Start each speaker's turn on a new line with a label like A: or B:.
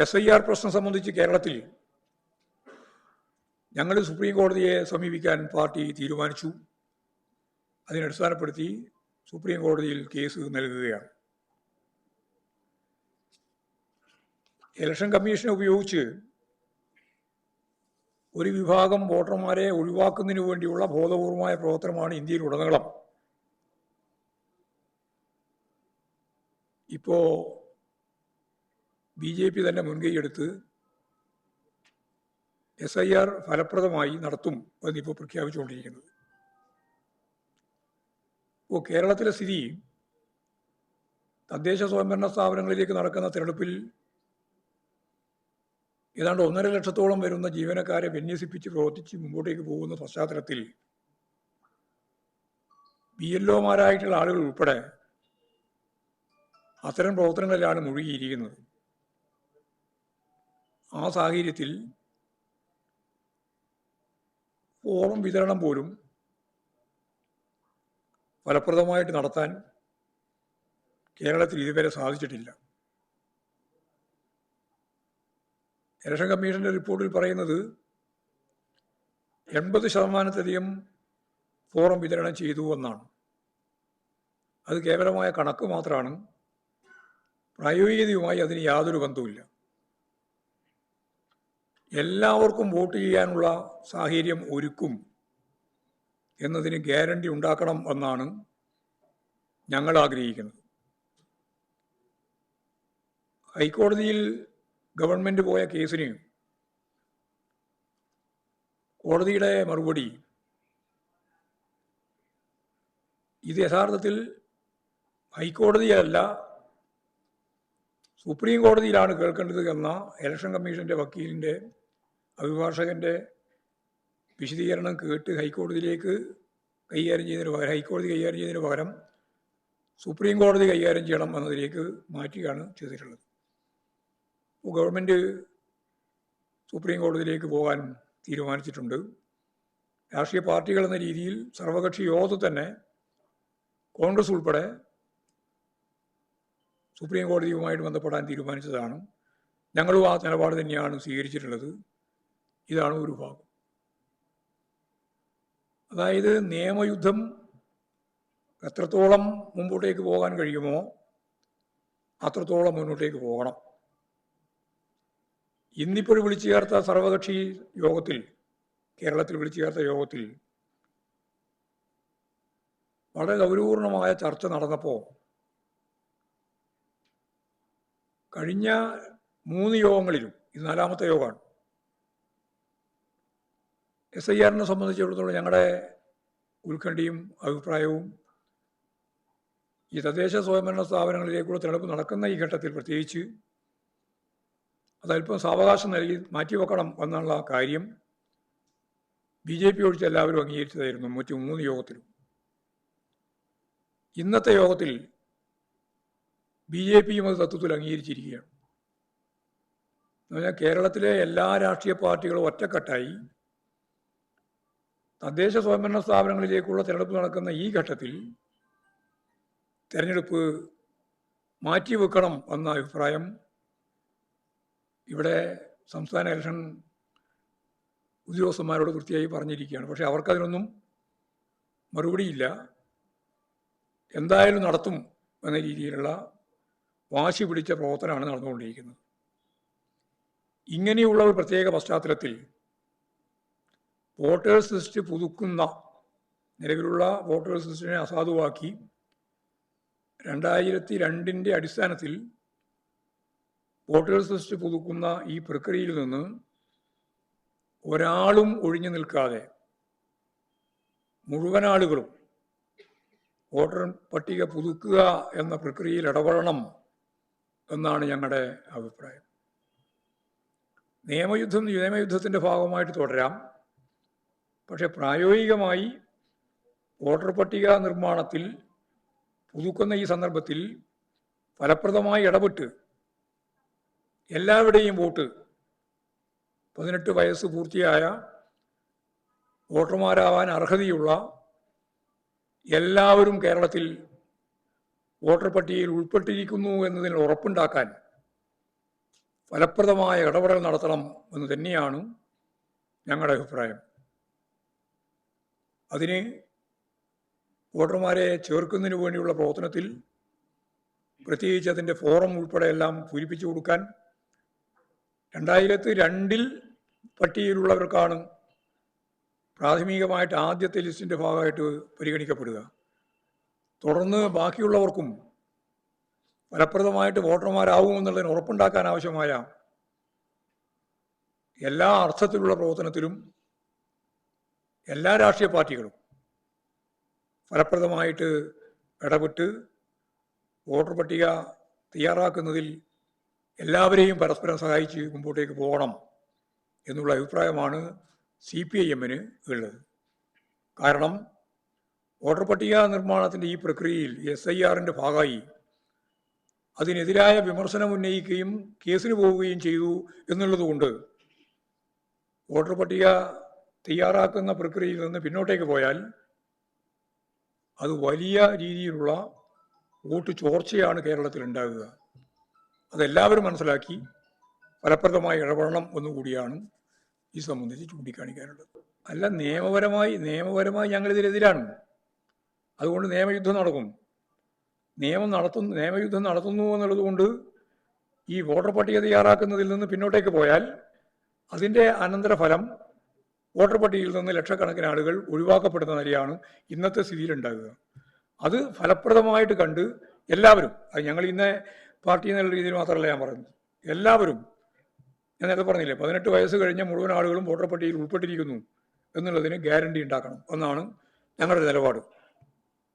A: S I R പ്രശ്നം സംബന്ധിച്ച് കേരളത്തിൽ ഞങ്ങൾ സുപ്രീം കോടതിയെ സമീപിക്കാൻ പാർട്ടി തീരുമാനിച്ചു അതിനെ അടിസ്ഥാനപ്പെടുത്തി സുപ്രീം കോടതിയിൽ കേസ് നൽകുകയാണ് ഇലക്ഷൻ കമ്മീഷനെ ഉപയോഗിച്ച് ഒരു വിഭാഗം വോട്ടർമാരെ ഒഴിവാക്കുന്നതിന് വേണ്ടിയുള്ള ബോധപൂർവമായ പ്രവർത്തനമാണ് ഇന്ത്യയിൽ ഉടനീളം ഇപ്പോൾ ബി ജെ പി തന്നെ മുൻകൈയെടുത്ത് എസ് ഐ ആർ ഫലപ്രദമായി നടത്തും എന്നിപ്പോൾ പ്രഖ്യാപിച്ചുകൊണ്ടിരിക്കുന്നത് ഇപ്പോൾ കേരളത്തിലെ സ്ഥിതി തദ്ദേശ സ്വയംഭരണ സ്ഥാപനങ്ങളിലേക്ക് നടക്കുന്ന തിരഞ്ഞെടുപ്പിൽ ഏതാണ്ട് ഒന്നര ലക്ഷത്തോളം വരുന്ന ജീവനക്കാരെ വിന്യസിപ്പിച്ച് പ്രവർത്തിച്ച് മുമ്പോട്ടേക്ക് പോകുന്ന പശ്ചാത്തലത്തിൽ ബി എൽ ഒമാരായിട്ടുള്ള ആളുകൾ ഉൾപ്പെടെ അത്തരം പ്രവർത്തനങ്ങളിലാണ് മുഴുകിയിരിക്കുന്നത് ആ സാഹചര്യത്തിൽ ഫോറം വിതരണം പോലും ഫലപ്രദമായിട്ട് നടത്താൻ കേരളത്തിൽ ഇതുവരെ സാധിച്ചിട്ടില്ല ഇലക്ഷൻ കമ്മീഷന്റെ റിപ്പോർട്ടിൽ പറയുന്നത് എൺപത് ശതമാനത്തിലധികം ഫോറം വിതരണം ചെയ്തു എന്നാണ് അത് കേവലമായ കണക്ക് മാത്രമാണ് പ്രായോഗികതയുമായി അതിന് യാതൊരു ബന്ധവുമില്ല എല്ലാവർക്കും വോട്ട് ചെയ്യാനുള്ള സാഹചര്യം ഒരുക്കും എന്നതിന് ഗ്യാരണ്ടി ഉണ്ടാക്കണം എന്നാണ് ഞങ്ങൾ ആഗ്രഹിക്കുന്നത് ഹൈക്കോടതിയിൽ ഗവൺമെൻറ് പോയ കേസിന് കോടതിയുടെ മറുപടി ഇത് യഥാർത്ഥത്തിൽ ഹൈക്കോടതിയല്ല സുപ്രീം കോടതിയിലാണ് കേൾക്കേണ്ടത് എന്ന ഇലക്ഷൻ കമ്മീഷന്റെ വക്കീലിന്റെ അഭിഭാഷകൻ്റെ വിശദീകരണം കേട്ട് ഹൈക്കോടതിയിലേക്ക് കൈകാര്യം ചെയ്യുന്നതിന് പകരം ഹൈക്കോടതി കൈകാര്യം ചെയ്യുന്നതിന് പകരം സുപ്രീം കോടതി കൈകാര്യം ചെയ്യണം എന്നതിലേക്ക് മാറ്റുകയാണ് ചെയ്തിട്ടുള്ളത് അപ്പോൾ ഗവൺമെൻറ് സുപ്രീം കോടതിയിലേക്ക് പോകാൻ തീരുമാനിച്ചിട്ടുണ്ട് രാഷ്ട്രീയ പാർട്ടികൾ എന്ന രീതിയിൽ സർവകക്ഷി യോഗത്തിൽ തന്നെ കോൺഗ്രസ് ഉൾപ്പെടെ സുപ്രീം കോടതിയുമായിട്ട് ബന്ധപ്പെടാൻ തീരുമാനിച്ചതാണ് ഞങ്ങളും ആ നിലപാട് തന്നെയാണ് സ്വീകരിച്ചിട്ടുള്ളത് ഇതാണ് ഒരു ഭാഗം അതായത് നിയമയുദ്ധം എത്രത്തോളം മുമ്പോട്ടേക്ക് പോകാൻ കഴിയുമോ അത്രത്തോളം മുന്നോട്ടേക്ക് പോകണം ഇന്നിപ്പോൾ വിളിച്ചു ചേർത്ത സർവകക്ഷി യോഗത്തിൽ കേരളത്തിൽ വിളിച്ചു ചേർത്ത യോഗത്തിൽ വളരെ ഗൗരവപൂർണമായ ചർച്ച നടന്നപ്പോൾ കഴിഞ്ഞ മൂന്ന് യോഗങ്ങളിലും ഇത് നാലാമത്തെ യോഗമാണ് എസ് ഐ ആറിനെ സംബന്ധിച്ചിടത്തോളം ഞങ്ങളുടെ ഉത്കണ്ഠയും അഭിപ്രായവും ഈ തദ്ദേശ സ്വയംഭരണ സ്ഥാപനങ്ങളിലേക്കുള്ള തിരഞ്ഞെടുപ്പ് നടക്കുന്ന ഈ ഘട്ടത്തിൽ പ്രത്യേകിച്ച് അതല്പം സാവകാശം നൽകി മാറ്റിവെക്കണം എന്നുള്ള കാര്യം ബി ജെ പി ഒഴിച്ച് എല്ലാവരും അംഗീകരിച്ചതായിരുന്നു മറ്റു മൂന്ന് യോഗത്തിലും ഇന്നത്തെ യോഗത്തിൽ ബി ജെ പിയും അത് തത്വത്തിൽ അംഗീകരിച്ചിരിക്കുകയാണ് കേരളത്തിലെ എല്ലാ രാഷ്ട്രീയ പാർട്ടികളും ഒറ്റക്കെട്ടായി തദ്ദേശ സ്വയംഭരണ സ്ഥാപനങ്ങളിലേക്കുള്ള തിരഞ്ഞെടുപ്പ് നടക്കുന്ന ഈ ഘട്ടത്തിൽ തിരഞ്ഞെടുപ്പ് മാറ്റിവെക്കണം എന്ന അഭിപ്രായം ഇവിടെ സംസ്ഥാന ഇലക്ഷൻ ഉദ്യോഗസ്ഥന്മാരോട് കൃത്യമായി പറഞ്ഞിരിക്കുകയാണ് പക്ഷേ അവർക്കതിനൊന്നും മറുപടിയില്ല എന്തായാലും നടത്തും എന്ന രീതിയിലുള്ള വാശി പിടിച്ച പ്രവർത്തനമാണ് നടന്നുകൊണ്ടിരിക്കുന്നത് ഇങ്ങനെയുള്ള ഒരു പ്രത്യേക പശ്ചാത്തലത്തിൽ വോട്ടേഴ്സ് ലിസ്റ്റ് പുതുക്കുന്ന നിലവിലുള്ള വോട്ടേഴ്സ് ലിസ്റ്റിനെ അസാധുവാക്കി രണ്ടായിരത്തി രണ്ടിൻ്റെ അടിസ്ഥാനത്തിൽ വോട്ടേഴ്സ് ലിസ്റ്റ് പുതുക്കുന്ന ഈ പ്രക്രിയയിൽ നിന്ന് ഒരാളും ഒഴിഞ്ഞു നിൽക്കാതെ മുഴുവൻ ആളുകളും വോട്ടർ പട്ടിക പുതുക്കുക എന്ന പ്രക്രിയയിൽ ഇടപെടണം എന്നാണ് ഞങ്ങളുടെ അഭിപ്രായം നിയമയുദ്ധം നിയമയുദ്ധത്തിൻ്റെ ഭാഗമായിട്ട് തുടരാം പക്ഷെ പ്രായോഗികമായി വോട്ടർ പട്ടിക നിർമ്മാണത്തിൽ പുതുക്കുന്ന ഈ സന്ദർഭത്തിൽ ഫലപ്രദമായി ഇടപെട്ട് എല്ലാവരുടെയും വോട്ട് പതിനെട്ട് വയസ്സ് പൂർത്തിയായ വോട്ടർമാരാവാൻ അർഹതയുള്ള എല്ലാവരും കേരളത്തിൽ വോട്ടർ പട്ടികയിൽ ഉൾപ്പെട്ടിരിക്കുന്നു എന്നതിൽ ഉറപ്പുണ്ടാക്കാൻ ഫലപ്രദമായ ഇടപെടൽ നടത്തണം എന്ന് തന്നെയാണ് ഞങ്ങളുടെ അഭിപ്രായം അതിന് വോട്ടർമാരെ ചേർക്കുന്നതിന് വേണ്ടിയുള്ള പ്രവർത്തനത്തിൽ പ്രത്യേകിച്ച് അതിൻ്റെ ഫോറം ഉൾപ്പെടെ എല്ലാം പൂരിപ്പിച്ചു കൊടുക്കാൻ രണ്ടായിരത്തി രണ്ടിൽ പട്ടികയിലുള്ളവർക്കാണ് പ്രാഥമികമായിട്ട് ആദ്യത്തെ ലിസ്റ്റിൻ്റെ ഭാഗമായിട്ട് പരിഗണിക്കപ്പെടുക തുടർന്ന് ബാക്കിയുള്ളവർക്കും ഫലപ്രദമായിട്ട് വോട്ടർമാരാകുമെന്നുള്ളതിന് ഉറപ്പുണ്ടാക്കാൻ ആവശ്യമായ എല്ലാ അർത്ഥത്തിലുള്ള പ്രവർത്തനത്തിലും എല്ലാ രാഷ്ട്രീയ പാർട്ടികളും ഫലപ്രദമായിട്ട് ഇടപെട്ട് വോട്ടർ പട്ടിക തയ്യാറാക്കുന്നതിൽ എല്ലാവരെയും പരസ്പരം സഹായിച്ച് മുമ്പോട്ടേക്ക് പോകണം എന്നുള്ള അഭിപ്രായമാണ് സി പി ഐ എമ്മിന് ഉള്ളത് കാരണം വോട്ടർ പട്ടിക നിർമ്മാണത്തിൻ്റെ ഈ പ്രക്രിയയിൽ എസ് ഐ ആറിൻ്റെ ഭാഗമായി അതിനെതിരായ വിമർശനം ഉന്നയിക്കുകയും കേസിന് പോവുകയും ചെയ്തു എന്നുള്ളതുകൊണ്ട് വോട്ടർ പട്ടിക തയ്യാറാക്കുന്ന പ്രക്രിയയിൽ നിന്ന് പിന്നോട്ടേക്ക് പോയാൽ അത് വലിയ രീതിയിലുള്ള വോട്ട് ചോർച്ചയാണ് കേരളത്തിൽ ഉണ്ടാകുക അതെല്ലാവരും മനസ്സിലാക്കി ഫലപ്രദമായി ഇടപെടണം ഒന്നുകൂടിയാണ് ഈ സംബന്ധിച്ച് ചൂണ്ടിക്കാണിക്കാനുള്ളത് അല്ല നിയമപരമായി നിയമപരമായി ഞങ്ങളിതിനെതിരാണ് അതുകൊണ്ട് നിയമയുദ്ധം നടക്കും നിയമം നടത്തുന്നു നിയമയുദ്ധം നടത്തുന്നു എന്നുള്ളതുകൊണ്ട് ഈ വോട്ടർ പട്ടിക തയ്യാറാക്കുന്നതിൽ നിന്ന് പിന്നോട്ടേക്ക് പോയാൽ അതിൻ്റെ അനന്തരഫലം വോട്ടർ പട്ടികയിൽ നിന്ന് ലക്ഷക്കണക്കിന് ആളുകൾ ഒഴിവാക്കപ്പെടുന്ന നിലയാണ് ഇന്നത്തെ സ്ഥിതിയിലുണ്ടാകുക അത് ഫലപ്രദമായിട്ട് കണ്ട് എല്ലാവരും അത് ഞങ്ങൾ ഇന്ന് പാർട്ടി എന്നുള്ള രീതിയിൽ മാത്രമല്ല ഞാൻ പറയുന്നത് എല്ലാവരും ഞാൻ നേരത്തെ പറഞ്ഞില്ലേ പതിനെട്ട് വയസ്സ് കഴിഞ്ഞ മുഴുവൻ ആളുകളും വോട്ടർ പട്ടികയിൽ ഉൾപ്പെട്ടിരിക്കുന്നു എന്നുള്ളതിന് ഗ്യാരണ്ടി ഉണ്ടാക്കണം എന്നാണ് ഞങ്ങളുടെ നിലപാട്